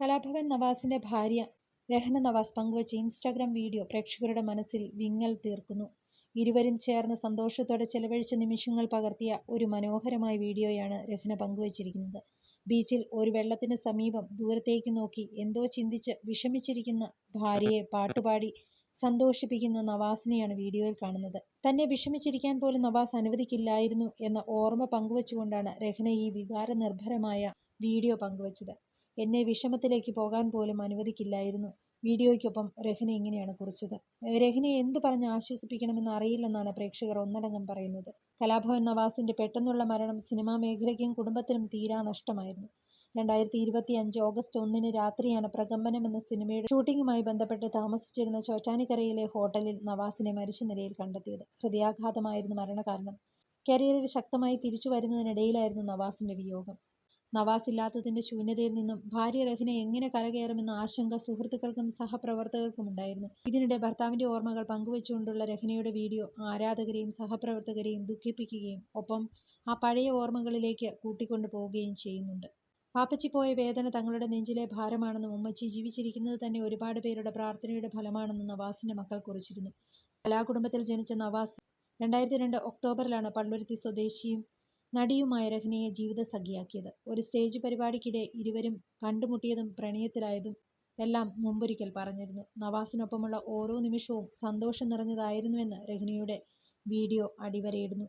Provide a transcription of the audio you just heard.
കലാഭവൻ നവാസിന്റെ ഭാര്യ രഹന നവാസ് പങ്കുവച്ച Instagram video പ്രേക്ഷകരുടെ മനസ്സിൽ വിങ്ങൽ തീർക്കുന്നു. ഇരുവരും ചേർന്ന് സന്തോഷത്തോടെ ചെലവഴിച്ച നിമിഷങ്ങൾ പകർത്തിയ ഒരു മനോഹരമായ വീഡിയോയാണ് രഹന പങ്കുവച്ചിരിക്കുന്നത്. ബീച്ചിൽ ഒരു വെള്ളത്തിന് സമീപം ദൂരത്തേക്ക് നോക്കി എന്തോ ചിന്തിച്ച് വിഷമിച്ചിരിക്കുന്ന ഭാര്യയെ പാട്ടുപാടി സന്തോഷിപ്പിക്കുന്ന നവാസിനെയാണ് വീഡിയോയിൽ കാണുന്നത്. തന്നെ വിഷമിച്ചിരിക്കാൻ പോലും നവാസ് അനുവദിക്കില്ലായിരുന്നു എന്ന ഓർമ്മ പങ്കുവച്ചുകൊണ്ടാണ് രഹന ഈ വികാരനിർഭരമായ വീഡിയോ പങ്കുവച്ചത്. എന്നെ വിഷമത്തിലേക്ക് പോകാൻ പോലും അനുവദിക്കില്ലായിരുന്നു. വീഡിയോയ്ക്കൊപ്പം രഹ്ന ഇങ്ങനെയാണ് കുറിച്ചത്. രഹ്നയെ എന്ത് പറഞ്ഞ് ആശ്വസിപ്പിക്കണമെന്ന് അറിയില്ലെന്നാണ് പ്രേക്ഷകർ ഒന്നടങ്കം പറയുന്നത്. കലാഭവൻ നവാസിന്റെ പെട്ടെന്നുള്ള മരണം സിനിമാ മേഖലയ്ക്കും കുടുംബത്തിനും തീരാ നഷ്ടമായിരുന്നു രണ്ടായിരത്തി ഇരുപത്തി അഞ്ച് ഓഗസ്റ്റ് ഒന്നിന് രാത്രിയാണ് പ്രകമ്പനം എന്ന സിനിമയുടെ ഷൂട്ടിംഗുമായി ബന്ധപ്പെട്ട് താമസിച്ചിരുന്ന ചോറ്റാനിക്കരയിലെ ഹോട്ടലിൽ നവാസിനെ മരിച്ച നിലയിൽ കണ്ടെത്തിയത്. ഹൃദയാഘാതമായിരുന്നു മരണകാരണം. കരിയറിൽ ശക്തമായി തിരിച്ചു വരുന്നതിനിടയിലായിരുന്നു നവാസിന്റെ വിയോഗം. നവാസ് ഇല്ലാത്തതിന്റെ ശൂന്യതയിൽ നിന്നും ഭാര്യ രഹ്ന എങ്ങനെ കരകയറുമെന്ന ആശങ്ക സുഹൃത്തുക്കൾക്കും സഹപ്രവർത്തകർക്കും ഉണ്ടായിരുന്നു ഇതിനിടെ ഭർത്താവിന്റെ ഓർമ്മകൾ പങ്കുവച്ചുകൊണ്ടുള്ള രഹ്നയുടെ വീഡിയോ ആരാധകരെയും സഹപ്രവർത്തകരെയും ദുഃഖിപ്പിക്കുകയും ഒപ്പം ആ പഴയ ഓർമ്മകളിലേക്ക് കൂട്ടിക്കൊണ്ടു പോവുകയും ചെയ്യുന്നുണ്ട്. പാപ്പച്ചി പോയ വേദന തങ്ങളുടെ നെഞ്ചിലെ ഭാരമാണെന്നും ഉമ്മച്ചി ജീവിച്ചിരിക്കുന്നത് തന്നെ ഒരുപാട് പേരുടെ പ്രാർത്ഥനയുടെ ഫലമാണെന്നും നവാസിന്റെ മക്കൾ കുറിച്ചിരുന്നു. കലാകുടുംബത്തിൽ ജനിച്ച നവാസ് രണ്ടായിരത്തി രണ്ട് ഒക്ടോബറിലാണ് പള്ളുരുത്തി സ്വദേശിയും നടിയുമായ രഹ്നയെ ജീവിതസഖിയാക്കിയത്. ഒരു സ്റ്റേജ് പരിപാടിക്കിടെ ഇരുവരും കണ്ടുമുട്ടിയതും പ്രണയത്തിലായതും എല്ലാം മുമ്പൊരിക്കൽ പറഞ്ഞിരുന്നു. നവാസിനൊപ്പമുള്ള ഓരോ നിമിഷവും സന്തോഷം നിറഞ്ഞതായിരുന്നുവെന്ന് രഹ്നയുടെ വീഡിയോ അടിവരയിടുന്നു.